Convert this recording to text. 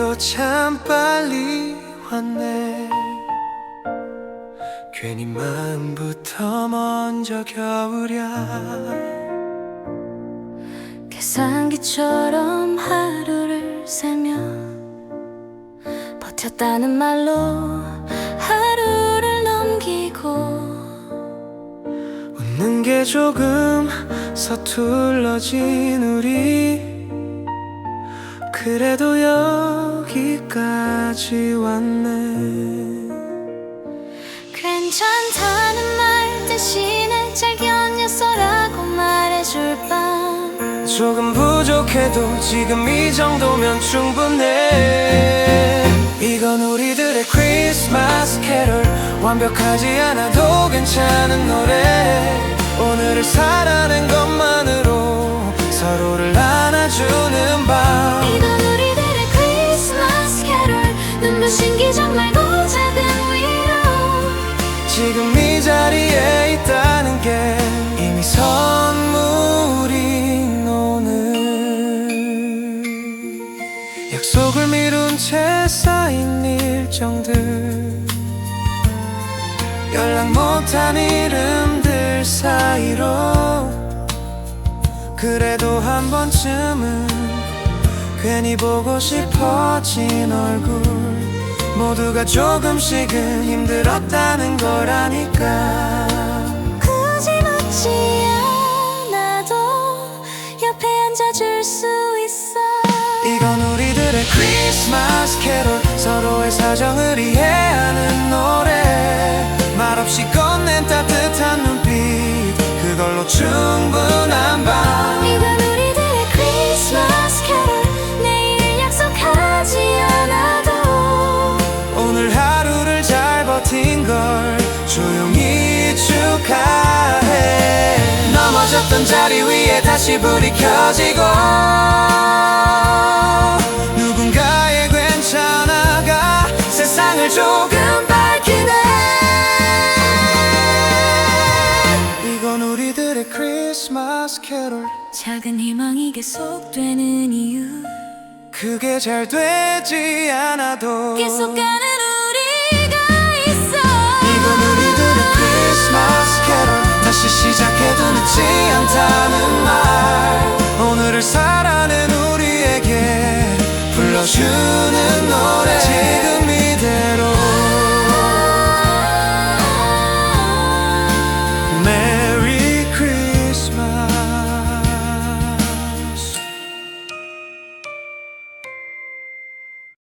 그래도 참 빨리 왔네. 괜히 마음부터 먼저 겨울야. 계산기처럼 하루를 세며 버텼다는 말로 하루를 넘기고 웃는 게 조금 서툴러진 우리 그래도 여기까지 왔네. 괜찮다는 말 대신에 잘 견뎠어라고 말해줄 밤. 조금 부족해도 지금 이 정도면 충분해. 이건 우리들의 크리스마스 캐롤 완벽하지 않아도 괜찮은 노래. 오늘을 살아낸 것만으로 눈부신 기적 말고 작은 위로. 지금 이 자리에 있다는 게 이미 선물인 오늘. 약속을 미룬 채 쌓인 일정들 연락 못한 이름들 사이로 그래도 한 번쯤은 괜히 보고 싶어진 얼굴 모두가 조금씩은 힘들었다는 걸 아니까. 굳이 묻지 않아도 옆에 앉아줄 수 있어. 이건 우리들의 크리스마스 캐롤 서로의 사정을 이해하는 노래. 말없이 건넨 따뜻한 눈빛 그걸로 충분 넘어졌던 자리 위에 다시 불이 켜지고 누군가의 괜찮아가 세상을 조금 밝히네. 이건 우리들의 크리스마스 캐롤. 작은 희망이 계속되는 이유. 그게 잘 되지 않아도 계속 가는 you.